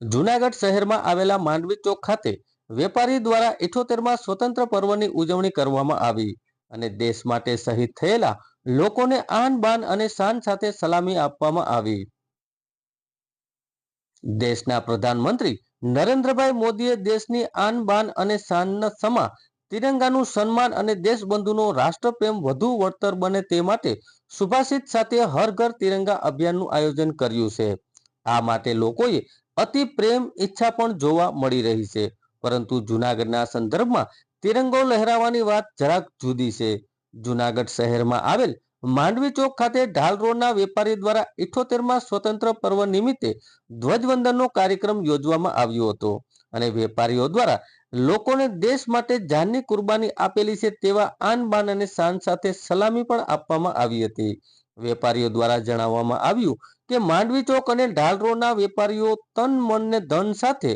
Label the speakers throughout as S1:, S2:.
S1: જૂનાગઢ શહેરમાં આવેલા માંડવી ચોક ખાતે વેપારી દ્વારા ઇઠોતેરમાં સ્વતંત્ર પર્વની ઉજવણી કરવામાં આવી અને દેશ માટે શહીદ થયેલા લોકોને આન બાન અને શાન સાથે સલામી આપવામાં આવી. દેશના પ્રધાનમંત્રી નરેન્દ્રભાઈ મોદીએ દેશની આન બાન અને શાનના સમા તિરંગાનું સન્માન અને દેશબંધુનો રાષ્ટ્રપ્રેમ વધુ વળતર બને તે માટે સુભાષિત સાથે હર ઘર તિરંગા અભિયાનનું આયોજન કર્યું છે. આ માટે લોકોએ અતિ પ્રેમ ઈચ્છા પણ જોવા મળી રહી છે. પરંતુ જુનાગઢના સંદર્ભમાં તિરંગો લહેરાવાની વાત જરાક જુદી છે. જુનાગઢ શહેરમાં આવેલ માંડવી ચોક ખાતે ઢાલ રોડના વેપારી દ્વારા ઇઠોતેરમાં સ્વતંત્ર પર્વ નિમિત્તે ધ્વજવંદનનો કાર્યક્રમ યોજવામાં આવ્યો હતો અને વેપારીઓ દ્વારા લોકોને દેશ માટે જાનની કુરબાની આપેલી છે તેવા આન બાન અને શાન સાથે સલામી પણ આપવામાં આવી હતી. વેપારીઓ દ્વારા જણાવવામાં આવ્યું કે માંડવી ચોક અને ઢાલ રોડના વેપારીઓ તન, મન ને ધન સાથે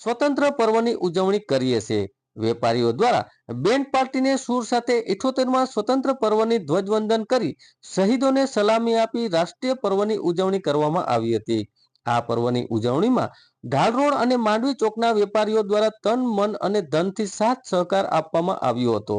S1: સ્વતંત્ર પર્વની ઉજવણી કરીએ છે. વેપારીઓ દ્વારા બેન્ડ પાર્ટીને સૂર સાથે ઇઠોતેરમાં સ્વતંત્ર પર્વની ધ્વજવંદન કરી શહીદોને સલામી આપી રાષ્ટ્રીય પર્વની ઉજવણી કરવામાં આવી હતી. આ પર્વની ઉજવણીમાં ઢાલ રોડ અને માંડવી ચોકના વેપારીઓ દ્વારા તન, મન અને ધનથી સાથ સહકાર આપવામાં આવ્યો હતો.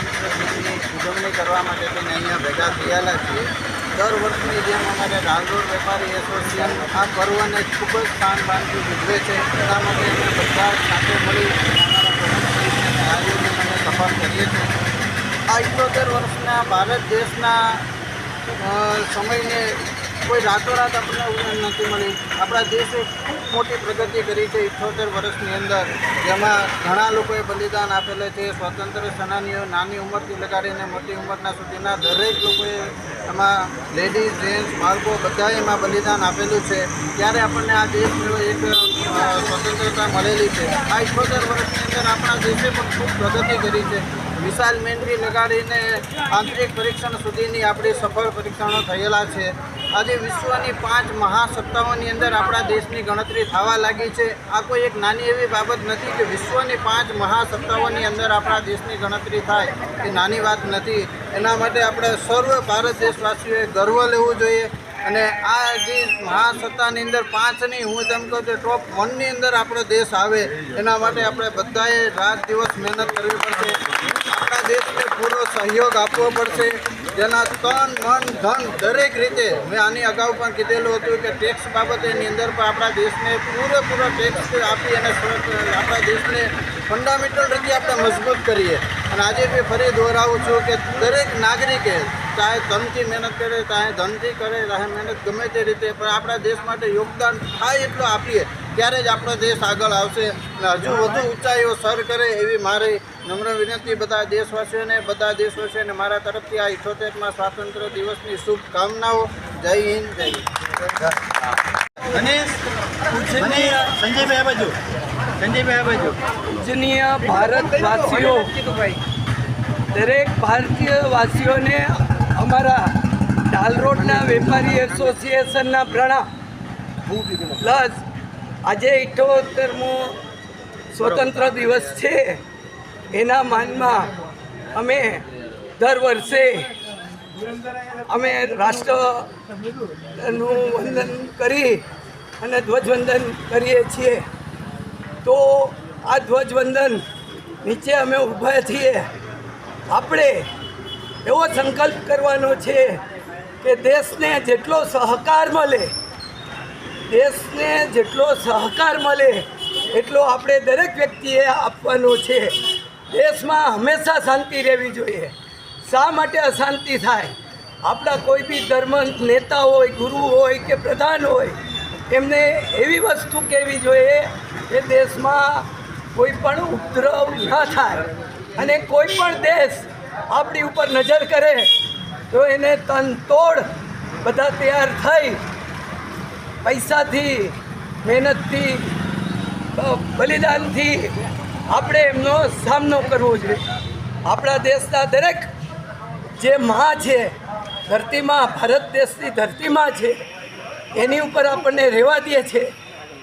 S2: ઉજવણી કરવા માટે થઈને અહીંયા ભેગા થયેલા છીએ. દર વર્ષની જેમ અમારે રાંદોડ વેપારી એસોસિએશન આ પર્વને ખૂબ જ સ્થાન બાનથી ઉજવે છે. એટલા માટે અમે બધા સાથે મળી આયોજન અમે સફળ કરીએ છીએ. આ ઇઠ્ઠોતેર વર્ષના ભારત દેશના સમયને કોઈ રાતોરાત આપણને ઉજવણી નથી મળી. આપણા દેશે ખૂબ મોટી પ્રગતિ કરી છે ઇઠ્ઠોતેર વર્ષની અંદર, જેમાં ઘણા લોકોએ બલિદાન આપેલું છે. સ્વતંત્ર સેનાનીઓ નાની ઉંમરથી લગાડીને મોટી ઉંમરના સુધીના દરેક લોકોએ એમાં લેડીઝ જેન્ટ્સ બાળકો બધાએ એમાં બલિદાન આપેલું છે. ત્યારે આપણને આ દેશનો એક સ્વતંત્રતા મળેલી છે. આ ઇઠ્ઠોતેર વર્ષની અંદર આપણા દેશે પણ ખૂબ પ્રગતિ કરી છે. વિશાલ મેન્ટ્રી લગાડીને આંતરિક પરીક્ષણ સુધીની આપણી સફળ પરીક્ષણો થયેલા છે. આજે વિશ્વની પાંચ મહાસત્તાઓની અંદર આપણા દેશની ગણતરી થવા લાગી છે. આ કોઈ એક નાની એવી બાબત નથી કે વિશ્વની પાંચ મહાસત્તાઓની અંદર આપણા દેશની ગણતરી થાય. એ નાની વાત નથી. એના માટે આપણે સર્વ ભારત દેશવાસીઓએ ગર્વ લેવું જોઈએ. અને આ જે મહાસત્તાની અંદર પાંચની હું તેમ કહું છું ટોપ વનની અંદર આપણો દેશ આવે, એના માટે આપણે બધાએ રાત દિવસ મહેનત કરવી પડશે. આપણા દેશને પૂરો સહયોગ આપવો પડશે. જેના તન, મન, ધન દરેક રીતે, મેં આની અગાઉ પણ કીધેલું હતું કે ટેક્સ બાબતેની અંદર પણ આપણા દેશને પૂરેપૂરો ટેક્સ આપી અને આપણા દેશને ફંડામેન્ટલ રીતે આપણે મજબૂત કરીએ. અને આજે બી ફરી દોહરાવું છું કે દરેક નાગરિકે ચાહે ધનથી મહેનત કરે ચાહે ધનથી કરે ચાહે મહેનત ગમે તે રીતે પણ આપણા દેશ માટે યોગદાન થાય એટલું આપીએ ત્યારે જ આપણો દેશ આગળ આવશે. અને હજુ વધુ ઊંચાઈઓ સર કરે એવી મારી નમ્ર વિનંતી બધા દેશવાસીઓને બધા દેશવાસીઓને મારા તરફથી આ ઇઠોતેરમાં સ્વાતંત્ર્ય દિવસની શુભકામનાઓ. જય હિન્દ જય હિન્દ.
S3: ગણેશ સંજયભાઈ બાજુ. સંજયભાઈ બાજુ.
S4: પૂજનીય ભારતવાસીઓ દરેક ભારતીય વાસીઓને અમારા ડાલરોડના વેપારી એસોસિએશનના પ્રણા. પ્લસ આજે ઇઠોતેરમો સ્વતંત્ર દિવસ છે. એના માનમાં અમે દર વર્ષે અમે રાષ્ટ્રનું વંદન કરી અને ધ્વજવંદન કરીએ છીએ. તો આ ધ્વજવંદન નીચે અમે ઊભા છીએ. આપણે એવો સંકલ્પ કરવાનો છે કે દેશને જેટલો સહકાર મળે, દેશને જેટલો સહકાર મળે, એટલો આપણે દરેક વ્યક્તિએ આપવાનો છે. દેશમાં હંમેશા શાંતિ રહેવી જોઈએ. શા માટે અશાંતિ થાય? આપણા કોઈ બી ધર્મ નેતા હોય, ગુરુ હોય કે પ્રધાન હોય, એમને એવી વસ્તુ કહેવી જોઈએ કે દેશમાં કોઈ પણ ઉપદ્રવ ન થાય. અને કોઈ પણ દેશ આપણી ઉપર નજર કરે, તો એને તન તોડ બધા તૈયાર થઈ. પૈસાથી, મહેનતથી બલિદાનથી આપણે એમનો સામનો કરવો જોઈએ. આપણા દેશના દરેક જે માં છે, ધરતીમાં, ભારત દેશની ધરતીમાં છે, એની ઉપર આપણને રહેવા દે છે.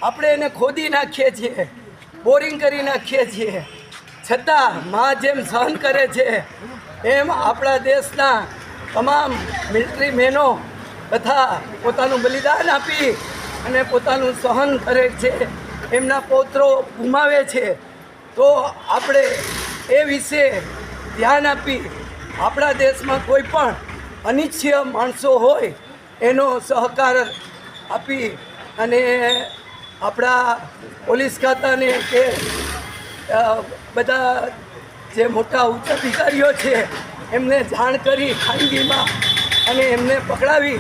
S4: આપણે એને ખોદી નાખીએ છીએ, બોરિંગ કરી નાખીએ છીએ. છતાં મા જેમ સહન કરે છે એમ આપણા દેશના તમામ મિલિટરી મેનો તથા પોતાનું બલિદાન આપી અને પોતાનું સહન કરે છે, એમના પૌત્રો ગુમાવે છે. તો આપણે એ વિશે ધ્યાન આપી આપણા દેશમાં કોઈ પણ અનિચ્છીય માણસો હોય, એનો સહકાર આપી અને આપણા પોલીસ ખાતાને કે બધા જે મોટા ઉચ્ચ અધિકારીઓ છે, એમને જાણ કરી ખાનગીમાં અને એમને પકડાવી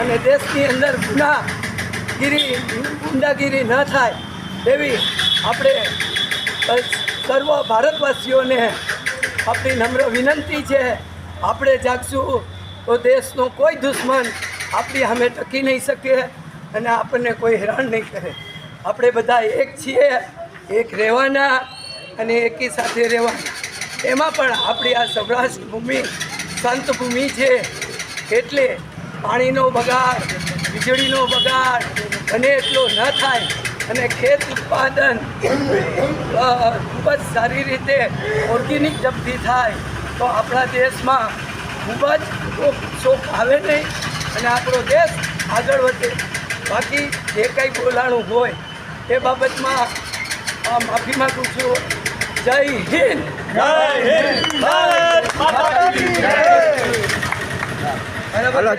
S4: અને દેશની અંદર ગુનાગીરી, ગુંડાગીરી ન થાય એવી આપણે સર્વ ભારતવાસીઓને આપણી નમ્ર વિનંતી છે. આપણે જાગશું તો દેશનો કોઈ દુશ્મન આપણી સામે ટકી નહીં શકે અને આપણને કોઈ હેરાન નહીં કરે. આપણે બધા એક છીએ, એક રહેવાના અને એકી સાથે રહેવાના. એમાં પણ આપણી આ સૌરાષ્ટ્ર ભૂમિ ભૂમિ છે. એટલે પાણીનો બગાડ, વીજળીનો બગાડ બને એટલો ન થાય. અને ખેત ઉત્પાદન ખૂબ જ સારી રીતે ઓર્ગેનિક જપ્તી થાય. તો આપણા દેશમાં ખૂબ જ શોખ આવે નહીં. અને આપણો દેશ આગળ વધે. બાકી જે કંઈ બોલાણું હોય એ બાબતમાં માફી માગું છું. જય હિન્દ!
S3: ભારત માતા કી જય!